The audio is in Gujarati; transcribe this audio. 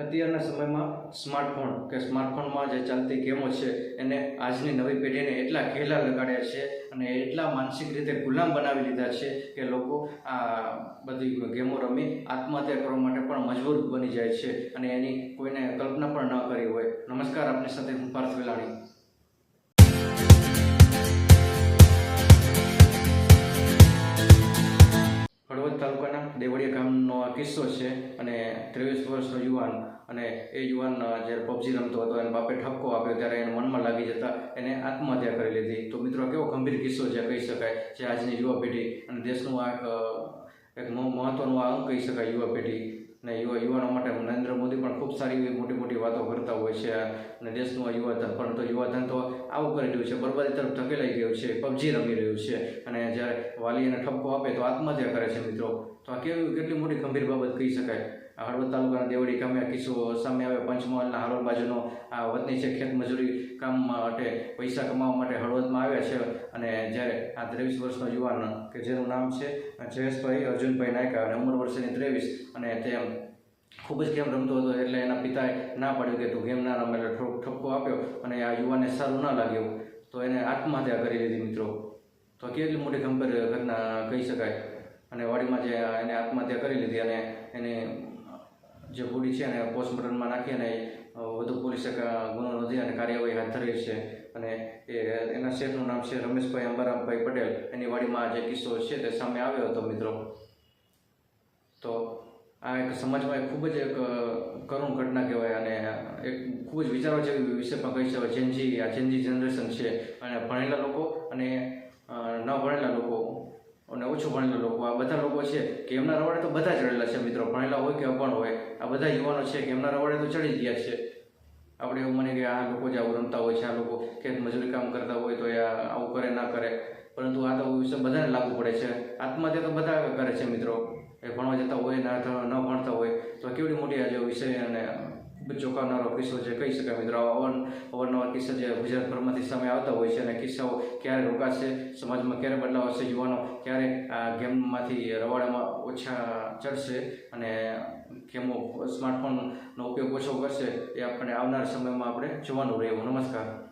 અત્યારના સમયમાં સ્માર્ટફોન કે સ્માર્ટફોનમાં જે ચાલતી ગેમો છે, એને આજની નવી પેઢીને એટલા ઘેલા લગાડ્યા છે અને એટલા માનસિક રીતે ગુલામ બનાવી લીધા છે કે લોકો આ બધી ગેમો રમી આત્મહત્યા કરવા માટે પણ મજબૂર બની જાય છે અને એની કોઈને કલ્પના પણ ન કરી હોય. નમસ્કાર, આપની સાથે હું પાર્થ વેલાણી. દેવળિયા ગામનો કિસ્સો છે અને ત્રેવીસ વર્ષનો યુવાન અને એ યુવાન જ્યારે પબજી રમતો હતો એને બાપે ઠપકો આપ્યો ત્યારે એને મનમાં લાગી જતા એને આત્મહત્યા કરી લીધી. તો મિત્રો કેવો ગંભીર કિસ્સો છે કહી શકાય જે આજની યુવા પેઢી અને દેશનું આ એક, અ, એક મહ- મહત્વનું આ અંગ કહી શકાય યુવા પેઢી. ને યુવા યુવાનો માટે નરેન્દ્ર મોદી પણ ખૂબ સારી એવી મોટી મોટી વાતો કરતા હોય છે અને દેશનું આ યુવાધન પરંતુ યુવાધન તો આવું કરી રહ્યું છે, બરબાદી તરફ ધકેલાઈ ગયું છે, પબજી રમી રહ્યું છે અને જ્યારે વાલી એને ઠપકો આપે તો આત્મહત્યા કરે છે મિત્રો. તો આ કેવી કેટલી મોટી ગંભીર બાબત કહી શકાય? હળવદ તાલુકાના દેવડી ગામે કિસ્સો સામે આવે પંચમહાલના હાલોલ બાજુનો આ વતની છે ખેત મજૂરી કામ માટે, પૈસા કમાવા માટે હળવદમાં આવ્યા છે અને જ્યારે આ ત્રેવીસ વર્ષનો યુવાન, કે જેનું નામ છે, જયેશભાઈ અર્જુનભાઈ નાયકા અને ઉંમર વર્ષની ત્રેવીસ અને તે ખૂબ જ ગેમ રમતો હતો એટલે એના પિતાએ ના પાડ્યું કે તું ગેમ ના રમે એટલે થોડોક ઠપકો આપ્યો અને આ યુવાને સારું ના લાગ્યું. તો એને આત્મહત્યા કરી લીધી મિત્રો. તો કેટલી મોટી ગંભીર ઘટના કહી શકાય. અને વાડીમાં જે એને આત્મહત્યા કરી લીધી અને એને જે બોડી છે એને પોસ્ટમોર્ટમમાં નાખી અને વધુ પોલીસે ગુનો નોંધી અને કાર્યવાહી હાથ ધરી છે. અને એ એના શેઠનું નામ છે રમેશભાઈ અંબારામભાઈ પટેલ. એની વાડીમાં જે કિસ્સો છે તે સામે આવ્યો હતો મિત્રો. તો આ એક સમાજમાં એક ખૂબ જ એક કરુણ ઘટના કહેવાય અને એક ખૂબ જ વિચારવા જેવી વિષયમાં કહી શકાય. જેનજી આ જેનજી જનરેશન છે અને ભણેલા લોકો અને ન ભણેલા લોકો અને ઓછું ભણેલા લોકો. આ બધા લોકો છે કે એમના રવાડે તો બધા ચડેલા છે મિત્રો. ભણેલા હોય કે અભણ હોય, આ બધા યુવાનો છે કે એમના રવાડે તો ચડી ગયા છે. આપણે એવું મને કે આ લોકો જે આવું રમતા હોય છે, આ લોકો ખેત મજૂરી કામ કરતા હોય તો એ આવું કરે, ના કરે. પરંતુ આ તો વિષય બધાને લાગુ પડે છે. આત્મહત્યા તો બધા કરે છે મિત્રો. એ ભણવા જતા હોય, ના ન ભણતા હોય, તો કેવડી મોટી આજે વિષય અને ચોંકાવનારો કિસ્સો છે. કહી શકાય મિત્રો અવન અવારનવાર કિસ્સા જે ગુજરાતભરમાંથી સામે આવતા હોય છે અને કિસ્સાઓ ક્યારે રોકાશે, સમાજમાં ક્યારે બદલાવ આવશે, યુવાનો ક્યારે આ ગેમમાંથી રવાડામાં ઓછા ચડશે અને ગેમો, સ્માર્ટફોનનો ઉપયોગ ઓછો કરશે, એ આપણે આવનાર સમયમાં આપણે જોવાનું રહેવું. નમસ્કાર.